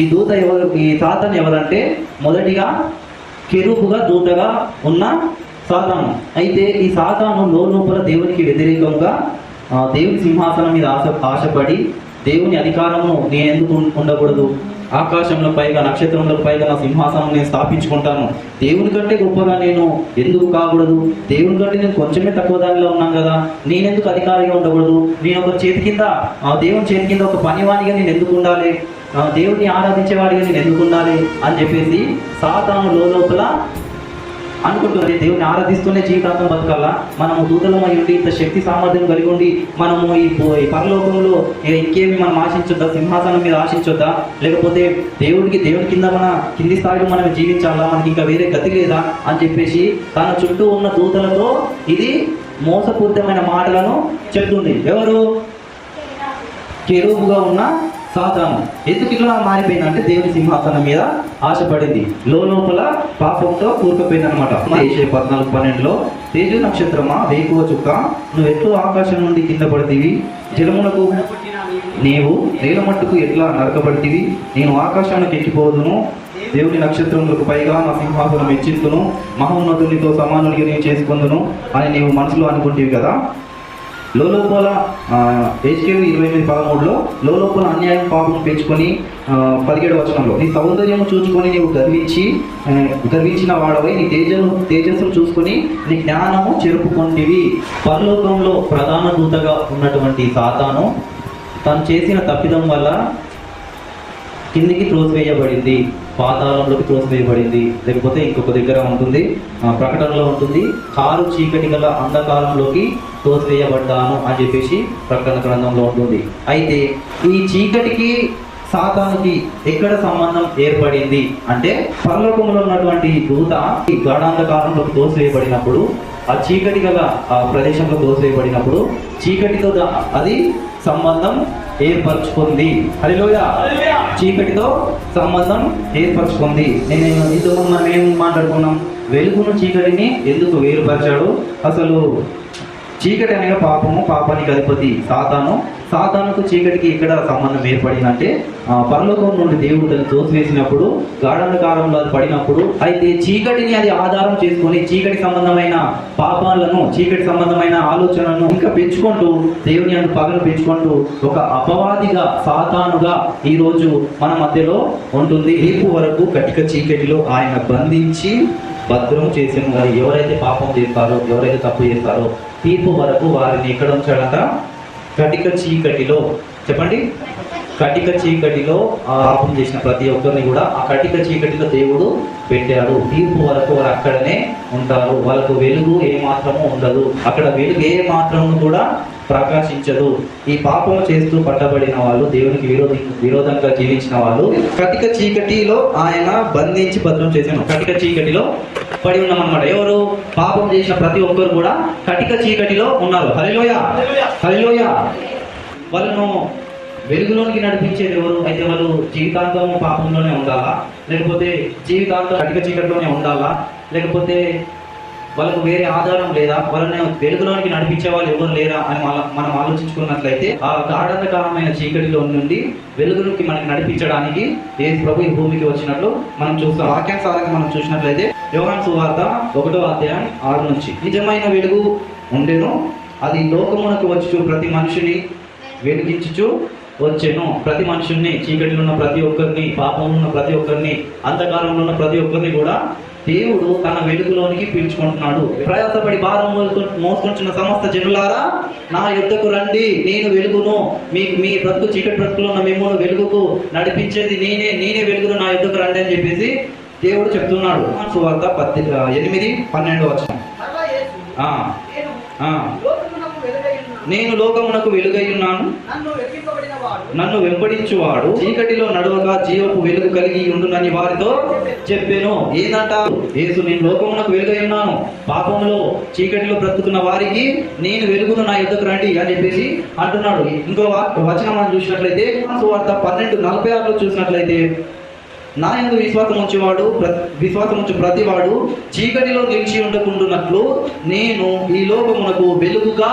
ఈ దూత ఎవరు ఈ సాతాన్ ఎవరంటే మొదటిగా కెరూపుగా దూతగా ఉన్న సాతాను. అయితే ఈ సాతాను లోపల దేవునికి వ్యతిరేకంగా దేవుని సింహాసనం మీద ఆశ ఆశపడి దేవుని అధికారము నేను ఎందుకు ఉండకూడదు? ఆకాశంలో పైగా నక్షత్రంలో పైగా నా సింహాసనం నేను స్థాపించుకుంటాను. దేవుని కంటే గొప్పగా నేను ఎందుకు కాకూడదు? దేవుని కంటే నేను కొంచెమే తక్కువ దానిలో ఉన్నాను కదా. నేనెందుకు అధికారిగా ఉండకూడదు? నేను ఒక చేతి కింద దేవుని చేతి కింద ఒక పనివానిగా నేను ఎందుకు ఉండాలి? దేవుని ఆరాధించేవాడిగా నేను ఎందుకు ఉండాలి అని చెప్పేసి సాతాను లోపల అనుకుంటుంది దేవుని ఆరాధిస్తూనే జీవితాంతం బతకాలా? మనము దూతలమై ఉండి ఇంత శక్తి సామర్థ్యం కలిగి ఉండి మనము ఈ పరలోకంలో ఇంకేమి మనం ఆశించొద్దా? సింహాసనం మీద ఆశించొద్దా? లేకపోతే దేవుడికి దేవుడి కింద మన కింది స్థాయిలో మనం జీవించాలా? మనకి ఇంకా వేరే గతి లేదా? అని చెప్పేసి తన చుట్టూ ఉన్న దూతలతో ఇది మోసపూరితమైన మాటలను చెప్తుంది ఎవరు? కెరూపుగా ఉన్న సాతాను. ఎందుకు ఇట్లా మారిపోయిందంటే దేవుని సింహాసనం మీద ఆశపడింది. లోపల పాపంతో కూరుకుపోయింది అనమాట ఏషే పద్నాలుగు పన్నెండులో తేజు నక్షత్రమా? వేకువ చుక్క? నువ్వు ఎట్లు ఆకాశం నుండి కింద పడితివి? జలమునకు నీవు నేల మట్టుకు ఎట్లా నరకబడితివి నేను ఆకాశానికి ఎక్కిపోదును. దేవుని నక్షత్రములకు పైగా నా సింహాసనం హెచ్చిస్తును మహోన్నతునితో సమానుడిగా నేను చేసుకుందును అని నీవు మనసులో అనుకుంటేవి కదా? లోపల హెచ్కేవి ఇరవై ఎనిమిది పదమూడులో లోలోపల అన్యాయం పాపం పెంచుకొని పదిహేడు వచనంలో నీ సౌందర్యం చూసుకొని నీవు గర్వించి గర్వించిన వాడవై నీ తేజను తేజస్సును చూసుకొని నీ జ్ఞానము చెరుపుకొంటివి పరలోకంలో ప్రధాన దూతగా ఉన్నటువంటి సాతాను తను చేసిన తప్పిదం వల్ల కిందికి త్రోసివేయబడింది. పాతాళంలోకి త్రోసివేయబడింది లేకపోతే ఇంకొక దగ్గర ఉంటుంది ప్రకటనలో ఉంటుంది కారు చీకటి గల అంధకారంలోకి త్రోసివేయబడ్డాను అని చెప్పేసి ప్రకటన గ్రంథంలో ఉంటుంది. అయితే ఈ చీకటికి సాతానికి ఎక్కడ సంబంధం ఏర్పడింది అంటే పరలోకంలో ఉన్నటువంటి దూత ఈ గాఢాంధకారంలోకి తోసివేయబడినప్పుడు ఆ చీకటి గల ఆ ప్రదేశంలో తోసివేయబడినప్పుడు చీకటితో అది సంబంధం ఏర్పరచుకుంది. హరిలోయ చీకటితో సంబంధం ఏర్పరచుకుంది. నేను ఇంతకు మనం ఏం మాట్లాడుకున్నాం? వెలుగును చీకటిని ఎందుకు వేరుపరిచాడు? అసలు చీకటి అనగా పాపము పాపానికి అధిపతి సాతాను. సాతానుకు చీకటికి ఎక్కడ సంబంధం ఏర్పడిందంటే పరలోకం నుండి దేవుడు దాన్ని తోసివేసినప్పుడు గాఢంధకారంలో అది పడినప్పుడు అయితే చీకటిని అది ఆధారం చేసుకొని చీకటి సంబంధమైన పాపాలను చీకటి సంబంధమైన ఆలోచనలను ఇంకా పెంచుకుంటూ దేవుని అందు పగలు పెంచుకుంటూ ఒక అపవాదిగా సాతానుగా ఈరోజు మన మధ్యలో ఉంటుంది. రేపు వరకు కటిక చీకటిలో ఆయన బంధించి భద్రం చేసిన వారు ఎవరైతే పాపం చేస్తారో ఎవరైతే తప్పు చేస్తారో తీర్పు వరకు వారిని ఎక్కడ ఉంచాడంట? కటిక చీకటిలో. చెప్పండి. కటిక చీకటిలో ఆ పాపం చేసిన ప్రతి ఒక్కరిని కూడా ఆ కటిక చీకటిలో దేవుడు పెట్టాడు. తీర్పు వరకు వారు అక్కడనే ఉంటారు. వాళ్ళకు వెలుగు ఏ మాత్రము ఉండదు. అక్కడ వెలుగు ఏ మాత్రము కూడా ప్రకాశించదు. ఈ పాపము చేస్తూ పట్టబడిన వాళ్ళు దేవునికి విరోధి విరోధంగా జీవించిన వాళ్ళు కటిక చీకటిలో ఆయన బంధించి భద్రం చేశాను. కటిక చీకటిలో పడి ఉన్నాం అనమాట ఎవరు? పాపం చేసిన ప్రతి ఒక్కరు కూడా కటిక చీకటిలో ఉన్నారు. హరిలోయ హరిలోయ వాళ్ళను వెలుగులోనికి నడిపించేది ఎవరు? అయితే వాళ్ళు జీవితాంతం పాపంలోనే ఉండాలా? లేకపోతే జీవితాంతం కటిక చీకటిలోనే ఉండాలా? లేకపోతే వాళ్ళకు వేరే ఆధారం లేదా? వాళ్ళని వెలుగులోనికి నడిపించే వాళ్ళు ఎవరు లేరా అని మన- మనం ఆలోచించుకున్నట్లయితే ఆ గాఢంధకారమైన చీకటిలో నుండి వెలుగులోకి మనకి నడిపించడానికి ఏ ప్రభు ఈ భూమికి వచ్చినట్లు మనం చూస్తాం. వాక్యానుసారంగా మనం చూసినట్లయితే యోహాన్ సువార్త ఒకటో అధ్యాయం ఆరు నుంచి. నిజమైన వెలుగు ఉండేను. అది లోకమునకు వచ్చు ప్రతి మనిషిని వెలిగించుచు వచ్చెను. ప్రతి మనుషుల్ని చీకటిలో ఉన్న ప్రతి ఒక్కరిని పాపంలో ఉన్న ప్రతి ఒక్కరిని అంధకారంలో ఉన్న ప్రతి ఒక్కరిని కూడా దేవుడు తన వెలుగులోనికి పీల్చుకుంటున్నాడు. ప్రయాసపడి భారం మోసుకుంటున్న సమస్త జనులారా నా యుద్ధకు రండి. నేను వెలుగును. మీ మీ బ్రతుకు చీకటి బ్రతుకులో ఉన్న మిమ్మల్ని వెలుగుకు నడిపించేది నేనే. నేనే వెలుగును నా యుద్ధకు రండి అని చెప్పేసి దేవుడు చెప్తున్నాడు. సువార్త పత్తి ఎనిమిది పన్నెండు వచ్చిన నేను. లోకమునకు వెలుగై ఉన్నాను. నన్ను వెలిగింపబడిన వాడు నన్ను వెంబడించువాడు చీకటిలో నడవక జీవపు వెలుగు కలిగి ఉండునని వారితో చెప్పాను ఏందంట యేసు నేను లోకమునకు వెలుగై ఉన్నాను పాపంలో చీకటిలో బ్రతుకున్న వారికి నేను వెలుగును నా యుద్ధకు రండి అని చెప్పేసి అంటున్నాడు ఇంకో వచనం మనం చూసినట్లయితే వార్త పన్నెండు నలభై ఆరులో చూసినట్లయితే నా యందు విశ్వాసం ఉంచేవాడు విశ్వాసం ఉంచు ప్రతివాడు చీకటిలో నిలిచి ఉండకుండునట్లు నేను ఈ లోకమునకు వెలుగుగా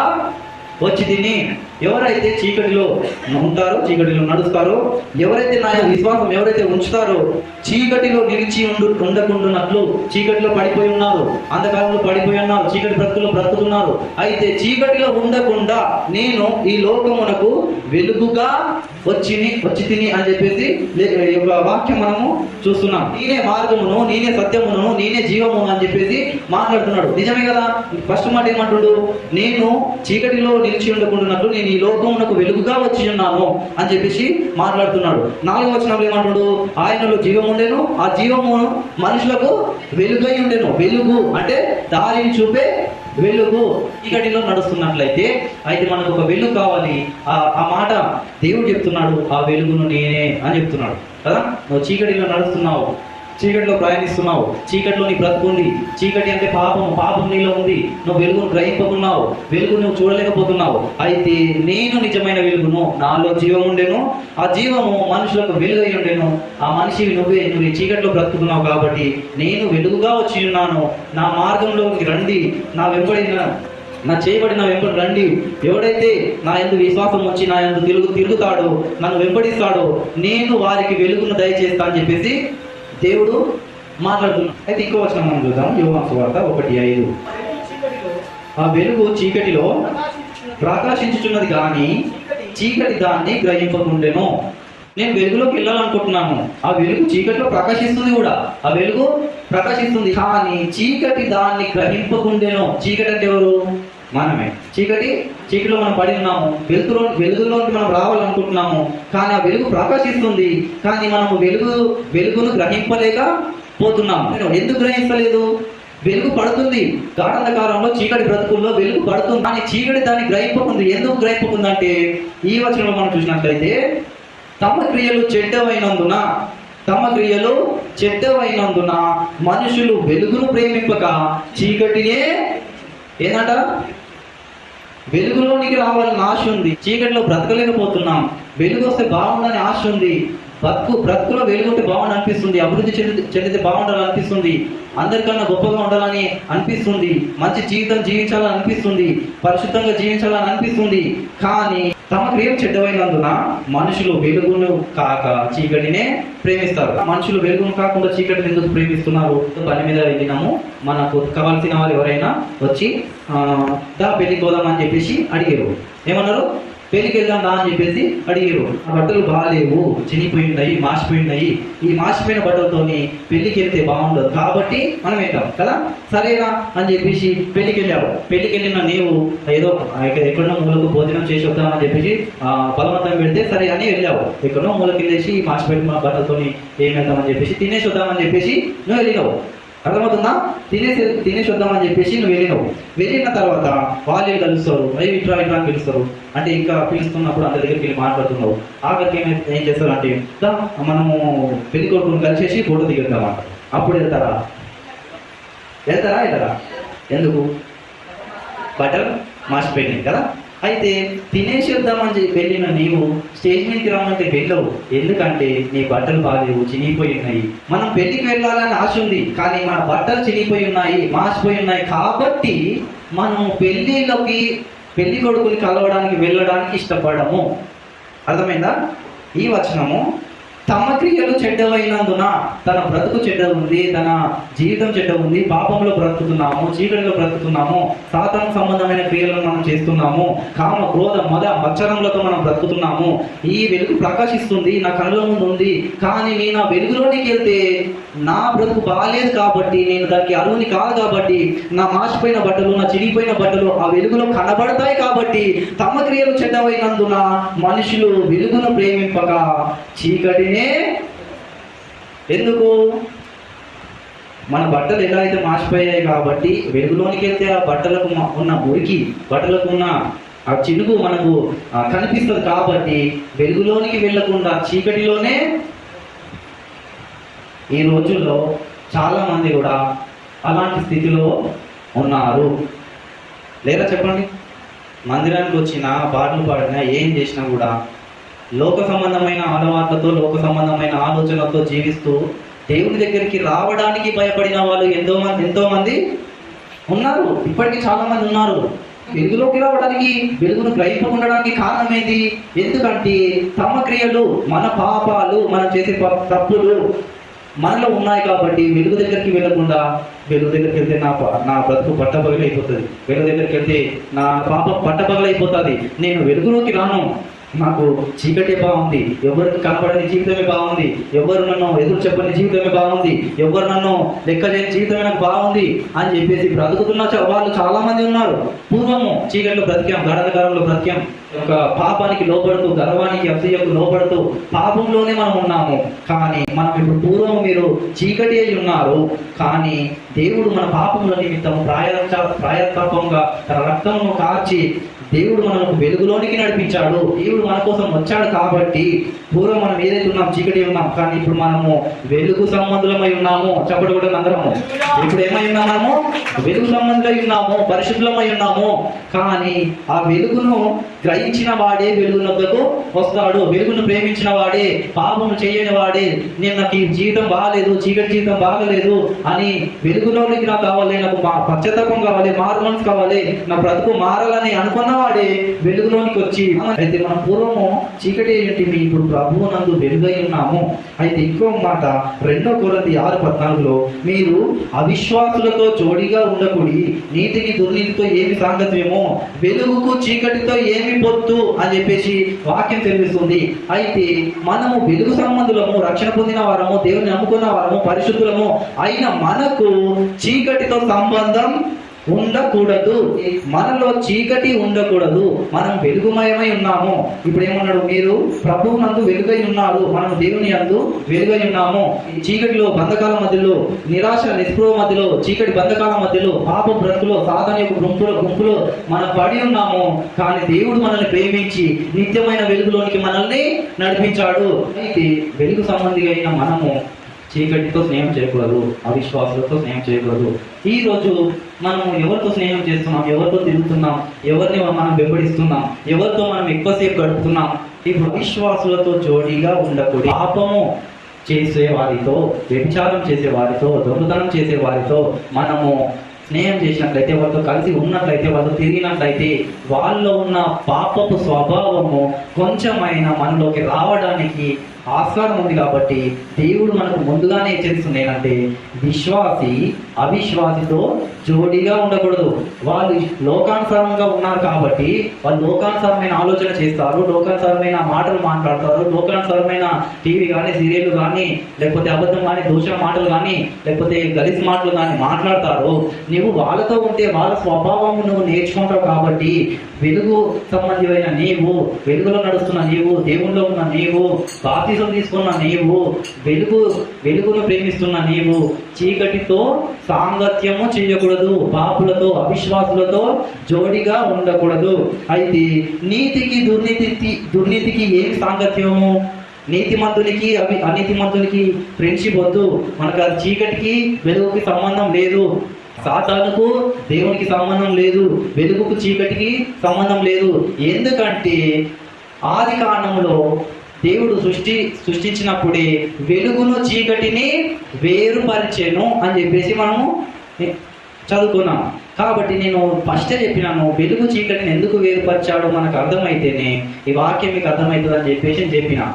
వచ్చి తిని ఎవరైతే చీకటిలో ఉంటారో చీకటిలో నడుస్తారో ఎవరైతే నా యొక్క విశ్వాసం ఎవరైతే ఉంచుతారో చీకటిలో నిలిచి ఉండు ఉండకుండానట్లు చీకటిలో పడిపోయి ఉన్నారు అంధకారంలో పడిపోయి ఉన్నారు చీకటి బ్రతుకులో బ్రతుకుతున్నారు. అయితే చీకటిలో ఉండకుండా నేను ఈ లోకమునకు వెలుగుగా వచ్చి వచ్చి తిని అని చెప్పేసి వాక్యం మనము చూస్తున్నాం. నేనే మార్గమును నేనే సత్యమును నేనే జీవమును అని చెప్పేసి మాట్లాడుతున్నాడు. నిజమే కదా? ఫస్ట్ మాట ఏమంటుడు? నేను చీకటిలో నిలిచి ఉండకుండానట్లు నేను ఈ లోకమునకు వెలుగుగా వచ్చి ఉన్నాను అని చెప్పేసి మాట్లాడుతున్నాడు. నాలుగో వచనంలో ఏమంటాడు? ఆయనలో జీవం ఉండేను ఆ జీవము మనుషులకు వెలుగై ఉండేను. వెలుగు అంటే దారిని చూపే వెలుగు. చీకటిలో నడుస్తున్నట్లయితే అయితే మనకు ఒక వెలుగు కావాలి. ఆ ఆ మాట దేవుడు చెప్తున్నాడు ఆ వెలుగును నేనే అని చెప్తున్నాడు. కదా? నువ్వు చీకటిలో నడుస్తున్నావు. చీకటిలో ప్రయాణిస్తున్నావు. చీకటిలో నీ బ్రతుకుంది చీకటి అంటే పాపం. పాపం నీలో ఉంది. నువ్వు వెలుగును గ్రహింపకున్నావు. వెలుగు నువ్వు చూడలేకపోతున్నావు. అయితే నేను నిజమైన వెలుగును నాలో జీవం ఉండేను. ఆ జీవము మనుషులకు వెలుగై ఉండేను. ఆ మనిషివి నువ్వే. నువ్వు చీకటిలో బ్రతుకుతున్నావు కాబట్టి నేను వెలుగుగా వచ్చి ఉన్నాను. నా మార్గంలోకి రండి. నా వెంబడిన నా చేయబడిన వెంబడి రండి. ఎవడైతే నా ఎందు విశ్వాసం వచ్చి నా ఎందు తిరుగు తిరుగుతాడో నన్ను వెంబడిస్తాడో నేను వారికి వెలుగును దయచేస్తా అని చెప్పేసి దేవుడు మాట్లాడుతున్నాడు అయితే ఇంకో వచ్చిన మనం చూద్దాం. యోహాను వార్త ఒకటి ఐదు. ఆ వెలుగు చీకటిలో ప్రకాశించుచున్నది. ప్రకాశించుచున్నది కానీ చీకటి దాన్ని గ్రహింపకుండెను. నేను వెలుగులోకి వెళ్ళాలనుకుంటున్నాను. ఆ వెలుగు చీకటిలో ప్రకాశిస్తుంది కూడా. ఆ వెలుగు ప్రకాశిస్తుంది కానీ చీకటి దాన్ని గ్రహింపకుండెను. చీకటి అంటే ఎవరు? మనమే. చీకటి చీకటిలో మనం పడి ఉన్నాము వెలుగులో వెలుగులోకి మనం రావాలనుకుంటున్నాము కానీ ఆ వెలుగు ప్రకాశిస్తుంది కానీ మనము వెలుగు వెలుగును గ్రహింపలేక పోతున్నాము. ఎందుకు గ్రహించలేదు? వెలుగు పడుతుంది. గాఢంధకారంలో చీకటి బ్రతుకుల్లో వెలుగు పడుతుంది. కానీ చీకటి దాన్ని గ్రహింపకుంది. ఎందుకు గ్రహింపకుంది అంటే ఈ వచనంలో మనం చూసినట్లయితే తమ క్రియలు చెడ్డవైనందున తమ క్రియలు చెడ్డవైనందున మనుషులు వెలుగును ప్రేమింపక చీకటినే ఏనంట వెలుగులోనికి రావాలని ఆశ ఉంది. చీకటిలో బ్రతకలేకపోతున్నాం. వెలుగు వస్తే బాగుందని ఆశ ఉంది. బ్రతుకు బ్రతుకులో వెలుగుంటే బాగుండి అనిపిస్తుంది అభివృద్ధి చెంది చెందితే బాగుండాలని అనిపిస్తుంది అందరికన్నా గొప్పగా ఉండాలని అనిపిస్తుంది మంచి జీవితం జీవించాలని అనిపిస్తుంది పరిశుద్ధంగా జీవించాలని అనిపిస్తుంది కానీ తమ క్రియ చెడ్డమైనందున మనుషులు వెలుగును కాక చీకటినే ప్రేమిస్తారు. మనుషులు వెలుగును కాకుండా చీకటిని ఎందుకు ప్రేమిస్తున్నారు? పని మీద వెళ్ళినాము మనకు కావాల్సిన వాళ్ళు ఎవరైనా వచ్చి దా పెళ్ళి పోదాం అని చెప్పేసి అడిగారు. ఏమన్నారు? పెళ్ళికి వెళ్దాం అని చెప్పేసి అడిగారు. ఆ బట్టలు బాగాలేవు చినిపోయి ఉన్నాయి మాసిపోయి ఉన్నాయి ఈ మాసిపోయిన బట్టలతోని పెళ్ళికి వెళ్తే బాగుండదు. కాబట్టి మనం వెళ్తాం కదా? సరేనా? అని చెప్పేసి పెళ్ళికి వెళ్ళావు పెళ్ళికి వెళ్ళిన నీవు ఏదో ఎక్క- ఎక్కడో మూలకు భోజనం చేసి వద్దామని చెప్పేసి బలవంతం పెడితే సరే అని వెళ్ళావు. ఎక్కడో మూలకి వెళ్ళేసి ఈ మాసిపోయిన బట్టలతోని ఏం వెళ్దామని చెప్పేసి తినేసి వద్దామని చెప్పేసి నువ్వు వెళ్ళినావు. అర్థమవుతుందా? తినేసి తినేసి వద్దామని చెప్పేసి నువ్వు వెళ్ళినావు. వెళ్ళిన తర్వాత వాళ్ళు కలుస్తారు? అయ్యి ఇట్రా ఇట్రా అని పిలుస్తారు. అంటే ఇంకా పిలుస్తున్నప్పుడు అంత దగ్గరికి వెళ్ళి మాట్లాడుతున్నావు. ఆఖరికి ఏం ఏం చేస్తారు అంటే మనము పెళ్ళి కొడుకుని కలిసేసి ఫోటో దిగుతామాట అప్పుడు వెళ్తారా? వెళ్తారా వెళ్తారా? ఎందుకు? బటర్ మాసిపోయినాయి కదా? అయితే తినేసి వద్దామని చెప్పి వెళ్ళిన నీవు స్టేజ్ మీదకి రమ్మంటే వెళ్ళవు. ఎందుకంటే నీ బట్టలు బాగాలేవు చినిగిపోయి ఉన్నాయి. మనం పెళ్ళికి వెళ్ళాలని ఆశ ఉంది కానీ మన బట్టలు చినిగిపోయి ఉన్నాయి మాసిపోయి ఉన్నాయి కాబట్టి మనం పెళ్ళిలోకి పెళ్ళి కొడుకుని కలవడానికి వెళ్ళడానికి ఇష్టపడము. అర్థమైందా? ఈ వచనము తమ క్రియలు చెడ్డవైనందున తన బ్రతుకు చెడ్డ ఉంది తన జీవితం చెడ్డ ఉంది పాపంలో బ్రతుకుతున్నాము చీకటిలో బ్రతుకుతున్నాము సాతాను సంబంధమైన క్రియలను మనం చేస్తున్నాము కామ క్రోధ మద మచ్చరములతో మనం బ్రతుకుతున్నాము. ఈ వెలుగు ప్రకాశిస్తుంది నా కళ్ళ ముందు ఉంది కానీ నేను ఆ వెలుగులోనికి వెళ్తే నా బ్రతుకు బాగాలేదు కాబట్టి నేను దానికి అరువుని కాదు కాబట్టి నా మాసిపోయిన బట్టలు నా చిరిగిపోయిన బట్టలు ఆ వెలుగులో కనబడతాయి కాబట్టి తమ క్రియలు చెడ్డమైనందున మనుషులు వెలుగును ప్రేమింపక చీకటినే ఎందుకు? మన బట్టలు ఎలా అయితే మాసిపోయాయి కాబట్టి వెలుగులోనికి వెళ్తే ఆ బట్టలకు ఉన్న మురికి బట్టలకు ఉన్న ఆ చినుకు మనకు కనిపిస్తుంది కాబట్టి వెలుగులోనికి వెళ్ళకుండా చీకటిలోనే ఈ రోజుల్లో చాలామంది కూడా అలాంటి స్థితిలో ఉన్నారు. లేదా చెప్పండి? మందిరానికి వచ్చిన పాటలు పాడినా ఏం చేసినా కూడా లోక సంబంధమైన అలవాట్లతో లోక సంబంధమైన ఆలోచనలతో జీవిస్తూ దేవుని దగ్గరికి రావడానికి భయపడిన వాళ్ళు ఎంతో మంది ఎంతో మంది ఉన్నారు. ఇప్పటికీ చాలా మంది ఉన్నారు. వెలుగులోకి రావడానికి వెలుగును గ్రహింపకుండడానికి కారణం ఏంటి? ఎందుకంటే తమ క్రియలు మన పాపాలు మనం చేసే ప- తప్పులు మనలో ఉన్నాయి కాబట్టి వెలుగు దగ్గరికి వెళ్ళకుండా వెలుగు దగ్గరికి వెళ్తే నా ప- నా బ్రతుకు పట్టపగలైపోతుంది. వెలుగు దగ్గరికి వెళ్తే నా పాప పట్టపగలైపోతుంది. నేను వెలుగులోకి రాను. నాకు చీకటే బాగుంది. ఎవరికి కనపడని జీవితమే బాగుంది. ఎవరు నన్ను ఎదురు చెప్పని జీవితమే బాగుంది. ఎవరు నన్ను లెక్క చేయని జీవితమే నాకు బాగుంది అని చెప్పేసి బ్రతుకుతున్న వాళ్ళు చాలా మంది ఉన్నారు. పూర్వము చీకట్లో బ్రతికాం గడనగరంలో బ్రతికాం. ఒక పాపానికి లోపడుతూ గర్వానికి అసూయకు లోపడుతూ పాపంలోనే మనం ఉన్నాము. కానీ మనం ఇప్పుడు పూర్వం మీరు చీకటి అయి ఉన్నారు. కానీ దేవుడు మన పాపముల నిమిత్తం ప్రాయ ప్రాయతాపంగా తన రక్తమును కార్చి దేవుడు మనల్ని వెలుగులోనికి నడిపించాడు. దేవుడు మన కోసం వచ్చాడు కాబట్టి పూర్వం మనం ఏదైతే ఉన్నాం చీకటి ఉన్నాం కానీ ఇప్పుడు మనము వెలుగు సంబంధులమై ఉన్నాము. చెప్పడు కూడా అందరము. ఇప్పుడు ఏమై ఉన్నాము వెలుగు సంబంధులై ఉన్నాము పరిశుద్ధులమై ఉన్నాము. కానీ ఆ వెలుగును గ్రహించిన వాడే వెలుగునకు వస్తాడు. వెలుగును ప్రేమించిన వాడే పాపము చేయని వాడే నేను నాకు ఈ జీవితం బాగలేదు చీకటి జీవితం బాగలేదు అని వెలుగులోనికి నాకు కావాలి నాకు మా పశ్చాత్తాపం కావాలి మారు మనసు కావాలి నా బ్రతుకు మారాలని అనుకున్న వాడే వెలుగులోనికి వచ్చి అయితే మన పూర్వము చీకటి ఏంటి ఇప్పుడు ప్రభువు నందు వెలుగై ఉన్నాము. అయితే ఇంకో మాట రెండో కొరది ఆరు పద్నాలుగులో మీరు అవిశ్వాసులతో జోడిగా ఉండకూడి నీతికి దుర్నీతితో ఏమి సాంగత్యమో వెలుగుకు చీకటితో ఏమి పొత్తు అని చెప్పేసి వాక్యం తెలిపిస్తుంది అయితే మనము వెలుగు సంబంధులము రక్షణ పొందిన వారము దేవుని నమ్ముకున్న వారము పరిశుద్ధులము అయిన మనకు చీకటితో సంబంధం ఉండకూడదు. మనలో చీకటి ఉండకూడదు. మనం వెలుగుమయమై ఉన్నాము. ఇప్పుడు ఏమన్నాడు మీరు ప్రభువు నందు వెలుగై ఉన్నారు. మనం దేవుని అందు వెలుగై ఉన్నాము. ఈ చీకటిలో బంధకాల మధ్యలో నిరాశ నిస్పృహ మధ్యలో చీకటి బంధకాల మధ్యలో పాప బ్రతుకులో సాధన యొక్క గుంపులో గుంపులో మనం పడి ఉన్నాము. కానీ దేవుడు మనల్ని ప్రేమించి నిత్యమైన వెలుగులోనికి మనల్ని నడిపించాడు. అయితే వెలుగు సంబంధి అయిన మనము చీకటితో స్నేహం చేయకూడదు అవిశ్వాసులతో స్నేహం చేయకూడదు. ఈ రోజు మనం ఎవరితో స్నేహం చేస్తున్నాం ఎవరితో తిరుగుతున్నాం ఎవరిని మనం వెంబడిస్తున్నాం ఎవరితో మనం ఎక్కువసేపు గడుపుతున్నాం ఇప్పుడు అవిశ్వాసులతో జోడీగా ఉండకూడదు. పాపము చేసే వారితో వ్యభిచారం చేసే వారితో దొంగతనం చేసే వారితో మనము స్నేహం చేసినట్లయితే వాళ్ళతో కలిసి ఉన్నట్లయితే వాళ్ళతో తిరిగినట్లయితే వాళ్ళలో ఉన్న పాపపు స్వభావము కొంచెమైనా మనలోకి రావడానికి ఆస్కారం ఉంది కాబట్టి దేవుడు మనకు ముందుగానే హెచ్చరిస్తుంది ఏంటంటే విశ్వాసి అవిశ్వాసితో జోడీగా ఉండకూడదు. వాళ్ళు లోకానుసారంగా ఉన్నారు కాబట్టి వాళ్ళు లోకానుసారమైన ఆలోచన చేస్తారు లోకానుసారమైన మాటలు మాట్లాడతారు లోకానుసారమైన టీవీ కానీ సీరియల్ కానీ లేకపోతే అబద్ధం కానీ దూషణ మాటలు కానీ లేకపోతే గలిసి మాటలు కానీ మాట్లాడతారు. నువ్వు వాళ్ళతో ఉంటే వాళ్ళ స్వభావం నువ్వు నేర్చుకుంటావు కాబట్టి వెలుగు సంబంధమైన నీవు వెలుగులో నడుస్తున్న నీవు దేవుల్లో ఉన్న నీవు బాప్తిజం తీసుకున్న నీవు వెలుగు వెలుగును ప్రేమిస్తున్న నీవు చీకటితో సాంగత్యము చేయకూడదు పాపులతో అవిశ్వాసులతో జోడిగా ఉండకూడదు. అయితే నీతికి దుర్నీతి దుర్నీతికి ఏం సాంగత్యము? నీతిమంతునికి అవి అనీతిమంతునికి ఫ్రెండ్షిప్ వద్దు. మనకు అది చీకటికి వెలుగుకి సంబంధం లేదు. సాతానుకు దేవునికి సంబంధం లేదు. వెలుగుకు చీకటికి సంబంధం లేదు. ఎందుకంటే ఆది కాండంలో దేవుడు సృష్టి సృష్టించినప్పుడే వెలుగును చీకటిని వేరుపరిచెను అని చెప్పేసి మనము చదువుకున్నాం. కాబట్టి నేను ఫస్టే చెప్పినాను వెలుగు చీకటిని ఎందుకు వేరుపరిచాడో మనకు అర్థమైతేనే ఈ వాక్యం మీకు అర్థమవుతుంది అని చెప్పేసి నేను చెప్పిన.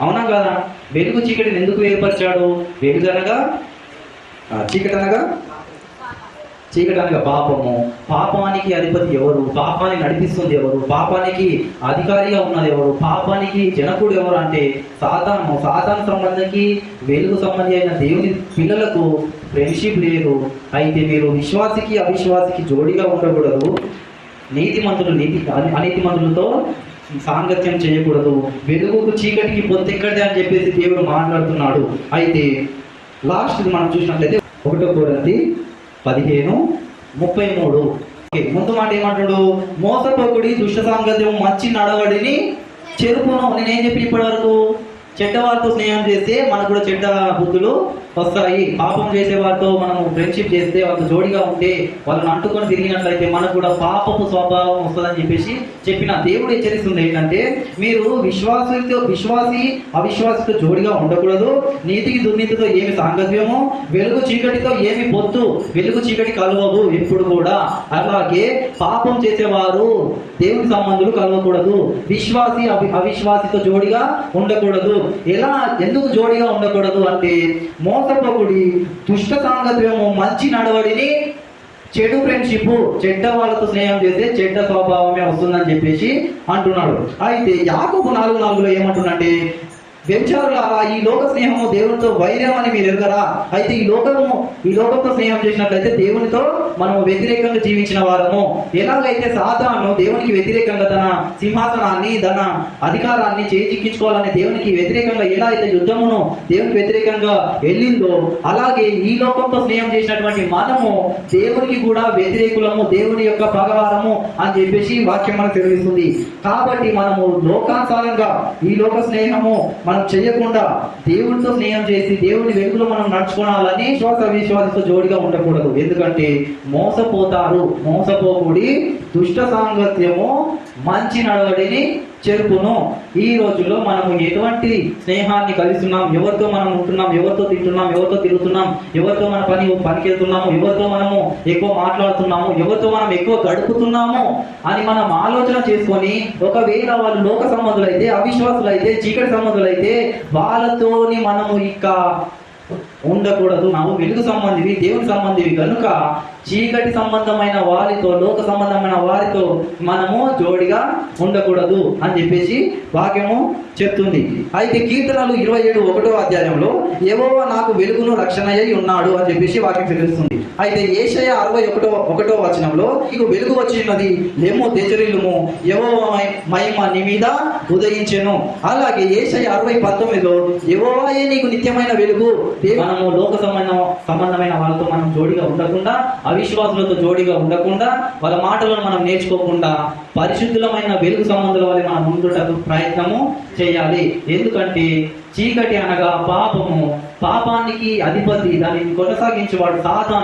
అవునా కదా? వెలుగు చీకటిని ఎందుకు వేరుపరిచాడు? వెలుగు అనగా చీకటి అనగా చీకటి అనగా పాపము. పాపానికి అధిపతి ఎవరు? పాపాన్ని నడిపిస్తుంది ఎవరు? పాపానికి అధికారిగా ఉన్నది ఎవరు? పాపానికి జనకుడు ఎవరు అంటే సాతాను. సాతాను సంబంధికి వెలుగు సంబంధి అయిన దేవుని పిల్లలకు ఫ్రెండ్షిప్ లేదు. అయితే మీరు విశ్వాసికి అవిశ్వాసికి జోడిగా ఉండకూడదు. నీతిమంతులు నీతి అనీతిమంతులతో సాంగత్యం చేయకూడదు. వెలుగుకు చీకటికి పొత్తెక్కడిది అని చెప్పేసి దేవుడు మాట్లాడుతున్నాడు. అయితే లాస్ట్ మనం చూసినట్లయితే ఒకటో కోరంతి పదిహేను ముప్పై మూడు ముందు మాట ఏమంటాడు? మోసపోకుడి దుష్ట సాంగత్యం మంచి నడవడిని చెరుపును. నేనేం చెప్పి ఇప్పటి వరకు చెడ్డవారితో స్నేహం చేస్తే మనకు కూడా చెడ్డ బుద్ధులు వస్తాయి పాపం చేసే వారితో మనం ఫ్రెండ్షిప్ చేస్తే వాళ్ళతో జోడిగా ఉంటే వాళ్ళని అంటుకొని తిరిగినట్లయితే మనకు కూడా పాపపు స్వభావం వస్తుందని చెప్పేసి చెప్పిన దేవుడు హెచ్చరిస్తుంది. ఏంటంటే మీరు విశ్వాసులతో విశ్వాసి అవిశ్వాసితో జోడిగా ఉండకూడదు. నీతికి దుర్నీతితో ఏమి సాంగత్యము వెలుగు చీకటితో ఏమి పొత్తు వెలుగు చీకటి కలవవు ఎప్పుడు కూడా. అలాగే పాపం చేసేవారు దేవుని సంబంధులు కలవకూడదు. విశ్వాసి అవి అవిశ్వాసితో జోడిగా ఉండకూడదు. ఎలా ఎందుకు జోడిగా ఉండకూడదు అంటే మోసపోకుడి దుష్ట సాంగత్యము మంచి నడవడిని చెడు ఫ్రెండ్షిప్ చెడ్డ వాళ్ళతో స్నేహం చేస్తే చెడ్డ స్వభావమే వస్తుందని చెప్పేసి అంటున్నాడు. అయితే యాకపు నాలుగు నాలుగులో ఏమంటున్నంటే వ్యభిచారుల ఈ లోక స్నేహము దేవునితో వైరం అని మీరు ఎరుగరా? అయితే ఈ లోకము ఈ లోకంతో స్నేహం చేసినట్లయితే దేవునితో మనము వ్యతిరేకంగా జీవించిన వారము. ఎలాగైతే సాతాను దేవునికి వ్యతిరేకంగా తన సింహాసనాన్ని తన అధికారాన్ని చేజిక్కించుకోవాలని దేవునికి వ్యతిరేకంగా ఎలా అయితే యుద్ధమును దేవునికి వ్యతిరేకంగా వెళ్ళిందో అలాగే ఈ లోకంతో స్నేహం చేసినటువంటి మనము దేవునికి కూడా వ్యతిరేకులము దేవుని యొక్క పగవారము అని చెప్పేసి వాక్యం మనకు తెలియజేస్తుంది. కాబట్టి మనము లోకానుసారంగా ఈ లోక స్నేహము మన మనం చేయకుండా దేవునితో స్నేహం చేసి దేవుని వెలుగులో మనం నడుచుకోవాలని విశ్వాస విశ్వాసతో జోడిగా ఉండకూడదు. ఎందుకంటే మోసపోతారు మోసపోకుడి దుష్ట సాంగత్యము మంచి నడవడిని చెరుపును. ఈ రోజుల్లో మనము ఎటువంటి స్నేహాన్ని కలుస్తున్నాం ఎవరితో మనం ఉంటున్నాం ఎవరితో తింటున్నాం ఎవరితో తిరుగుతున్నాం ఎవరితో మన పని పనికి వెళ్తున్నాము ఎవరితో మనము ఎక్కువ మాట్లాడుతున్నాము ఎవరితో మనం ఎక్కువ గడుపుతున్నాము అని మనం ఆలోచన చేసుకొని ఒకవేళ వాళ్ళు లోక సంబంధులు అయితే అవిశ్వాసులు అయితే చీకటి సంబంధులు అయితే వాళ్ళతోని మనము ఇక ఉండకూడదు. నాకు వెలుగు సంబంధివి దేవుని సంబంధివి. కనుక చీకటి సంబంధమైన వారితో లోక సంబంధమైన వారితో మనము జోడిగా ఉండకూడదు అని చెప్పేసి వాక్యము చెప్తుంది. అయితే కీర్తనలు ఇరవై ఏడు ఒకటో అధ్యాయంలో ఏవో నాకు వెలుగును రక్షణ అయి ఉన్నాడు అని చెప్పేసి వాక్యం తెలుస్తుంది అయితే ఏషయ అరవై ఒకటో ఒకటో వచనంలో నీకు వెలుగు వచ్చినది లెమ్ము తెచరిల్లుము ఎవో మహిమ నీ మీద ఉదయించెను. అలాగే ఏషయ అరవై పంతొమ్మిదిలో ఎవోవాయే నీకు నిత్యమైన వెలుగు. మనము లోక సంబంధం సంబంధమైన వాళ్ళతో మనం జోడిగా ఉండకుండా అవిశ్వాసులతో జోడిగా ఉండకుండా వాళ్ళ మాటలను మనం నేర్చుకోకుండా పరిశుద్ధులమైన వెలుగు సంబంధాల వల్ల మనం ముందుటకు ప్రయత్నము చేయాలి. ఎందుకంటే చీకటి అనగా పాపము. పాపానికి అధిపతి దానిని కొనసాగించేవాడు సాతాను.